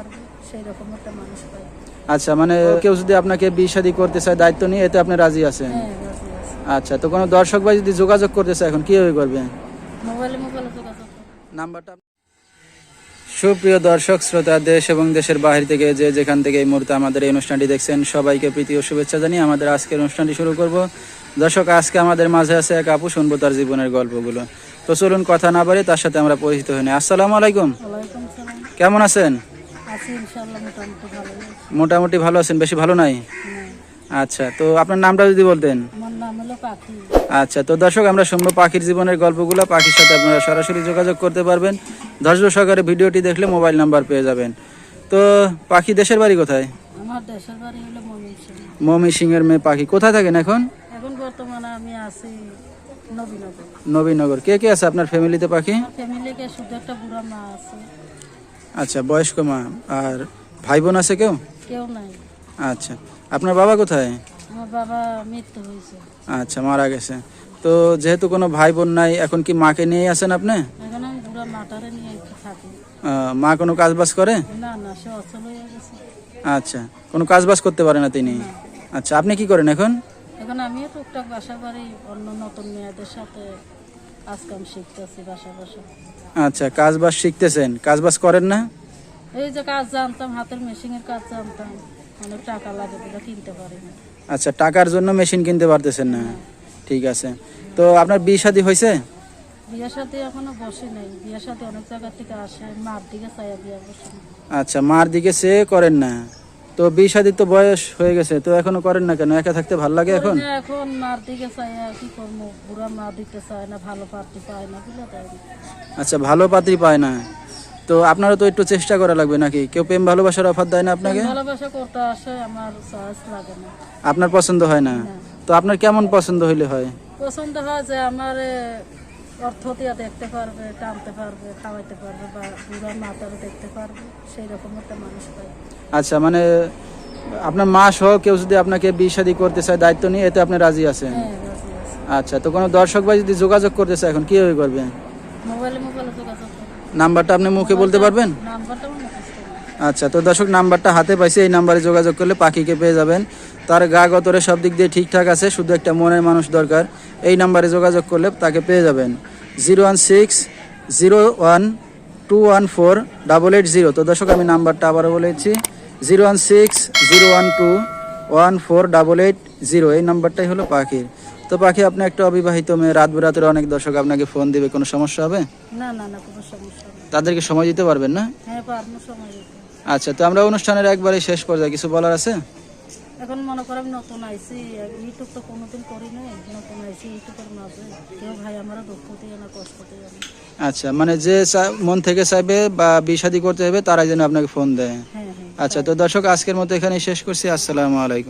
পারবে সেই রকম একটা মানুষ পাই। আচ্ছা মানে কেউ যদি আপনাকে বিয়ে শাদী করতে চায় দায়িত্ব নিয়ে এতে আপনি রাজি আছেন? হ্যাঁ রাজি আছে। আচ্ছা তো কোনো দর্শক ভাই যদি যোগাযোগ করতে চায় এখন কীভাবে করবে? মোবাইলে মোবাইলে যোগাযোগ। নাম্বারটা সুপ্রিয় দর্শক শ্রোতা দেশ এবং দেশের বাহির থেকে যে যেখান থেকে এই মুহূর্তে আমাদের এই অনুষ্ঠানটি দেখছেন সবাইকে প্রীতি ও শুভেচ্ছা জানিয়ে আমাদের আজকের অনুষ্ঠানটি শুরু করব। দর্শক আজকে আমাদের মাঝে আছে এক আপু শুনব তার জীবনের গল্পগুলো। তো চলুন কথা না বাড়ি তার সাথে আমরা পরিচিত হই না। আসসালামু আলাইকুম। ওয়ালাইকুম সালাম। কেমন আছেন? আছি মোটামুটি ভালো মোটামুটি ভালো আছেন বেশি ভালো নাই? হ্যাঁ। আচ্ছা তো আপনার নামটা যদি বলতেন। আচ্ছা তো দর্শক আমরা শুনব পাখির জীবনের গল্পগুলো। পাখির সাথে আপনারা সরাসরি যোগাযোগ করতে পারবেন। ধৈর্য সহকারে ভিডিওটি দেখলে মোবাইল নাম্বার পেয়ে যাবেন। তো পাখি দেশের বাড়ি কোথায়? আমার দেশের বাড়ি হলো মমি সিং এর মেয়ে পাখি। কোথায় থাকেন এখন? এখন বর্তমানে আমি আছি নবীনগর। নবীনগর। কে কে আছে আপনার ফ্যামিলিতে পাখি? আমার শুধু একটা বুড়া মা আছে। আচ্ছা বয়স্ক মা। আর ভাই বোন আছে কেউ? কেউ নাই। আচ্ছা আপনার বাবা কোথায়? আমার বাবা মৃত্যু হয়েছে। আচ্ছা মারা গেছে। তো যেহেতু কোনো ভাই বোন নাই এখন কি মাকে নিয়ে আছেন আপনি? এখন আমি বুড়া মাটারে নিয়ে থাকি। মা কোনো কাজ বাজ করে? না না সে অচল হয়ে গেছে। আচ্ছা কোনো কাজ বাজ করতে পারে না তিনি? আচ্ছা আপনি কি করেন এখন? এখন আমিও টুকটাক বাসা বাড়ি অন্য নতুন মেয়েদের সাথে শিখতেছি বাসা বাসা। আচ্ছা কাজ বাজ শিখতেছেন। কাজ বাজ করেন না? এই যে কাজ জানতাম হাতের মেশিনের কাজ জানতাম। অনেক টাকা লাগে বলে কিনতে পারি না। আচ্ছা টাকার জন্য মেশিন কিনতে পারতেছেন না? ঠিক আছে। তো আপনার বিয়ে শাদী হয়েছে? বিয়ের সাথে এখনও বসে নেই। বিয়ের সাথে অনেক জায়গা থেকে আসে মার দিকে চাইয়া বিয়ে বসে আচ্ছা মার দিকে সে করেন না। তো বিয়ে শাদীর তো বয়স হয়ে গেছে তো এখনও করেন না কেন? একা থাকতে ভালো লাগে এখন? এখন মার দিকে কি করব? বুড়া মা দিতে চায় না ভালো পার্টি পায় না বুঝলে আচ্ছা ভালো পাত্রী পায় না। তো আপনারও তো একটু চেষ্টা করা লাগবে নাকি? কেউ প্রেম ভালোবাসার অফার দেয় না আপনাকে? ভালোবাসা করতে আসে আমার চয়েস লাগে না। আপনার পছন্দ হয় না? তো আপনার কেমন পছন্দ হইলে হয়? পছন্দ হয় যে আমার অর্থ দিয়ে দেখতে পারবে টানতে পারবে খাওয়াইতে পারবে বা বুড়া মাতারও দেখতে পারবে সেই রকম একটা মানুষ পাই আচ্ছা মানে আপনার মা সহ কেউ যদি আপনাকে বিয়ে শাদী করতে চায় দায়িত্ব নিয়ে এতে আপনি রাজি আছেন? হ্যাঁ আচ্ছা তো কোনো দর্শক ভাই যদি যোগাযোগ করতে চায় এখন কীভাবে করবে মোবাইলে মোবাইলে যোগাযোগ নাম্বারটা আপনি মুখে বলতে পারবেন। আচ্ছা তো দর্শক নাম্বারটা হাতে পাইছে এই নাম্বারে যোগাযোগ করলে পাখিকে পেয়ে যাবেন। তার গা গতরে সব দিক দিয়ে ঠিকঠাক আছে শুধু একটা মনের মানুষ দরকার। এই নাম্বারে যোগাযোগ করলে তাকে পেয়ে যাবেন। Zero one six zero one two one four double eight zero. তো দর্শক আমি নাম্বারটা আবারও বলেছি zero one six zero one two one four double eight zero. এই নাম্বারটাই হলো পাখির। তো পাখি আপনি একটা অবিবাহিত মেয়ে রাত বেরাতের অনেক দর্শক আপনাকে ফোন দিবে কোনো সমস্যা হবে? না না না কোনো সমস্যা তাদেরকে সময় দিতে পারবেন না? হ্যাঁ পারব সময় আচ্ছা তো আমরা অনুষ্ঠানের একবারে শেষ পর্যায়ে কিছু বলার আছে? এখন মনে করেন নতুন আইসি ইউটিউব তো কোনোদিন করি নাই নতুন আইসি ইউটিউবের মাঝে। কেউ ভাই আমার দুঃখ দিয়ে না কষ্ট দিয়ে না। আচ্ছা মানে যে মন থেকে চাইবে বা বিষাদি করতে হবে তারাই যেন আপনাকে ফোন দেয়। হ্যাঁ হ্যাঁ। আচ্ছা তো দর্শক আজকের মতো এখানে শেষ করছি। আসসালামু আলাইকুম।